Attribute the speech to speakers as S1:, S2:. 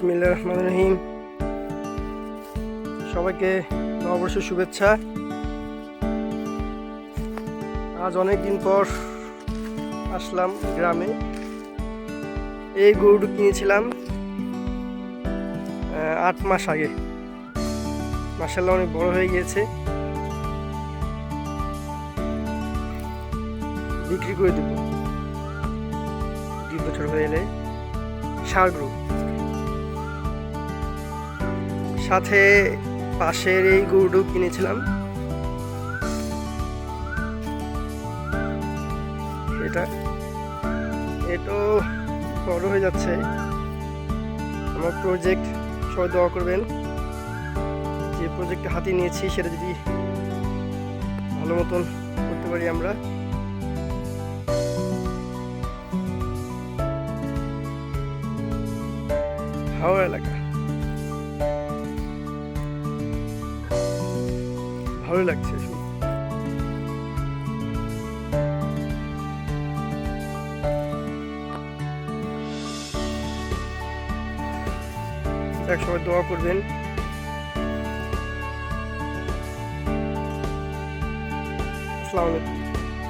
S1: বিসমিল্লা রহমান রহিম। সবাইকে নববর্ষের শুভেচ্ছা। আজ অনেক দিন পর আসলাম গ্রামে। এই গরুটি কিনেছিলাম আট মাস আগে। মাসাল্লাহ অনেক বড় হয়ে গিয়েছে। বিক্রি করে দেবো। দুই বছর হয়ে এলে সার গ্রুপ সাথে পাশের এই গরুটাও কিনেছিলাম। এটা, এটাও বড় হয়ে যাচ্ছে। আমার প্রজেক্ট সবাই দোয়া করবেন। যে প্রজেক্টটা হাতে নিয়েছি, সেটা যদি ভালো মতন করতে পারি আমরা। হাওড়া এলাকা। ভালো লাগছে এক সময় দোয়া করবেন। আসসালামু আলাইকুম।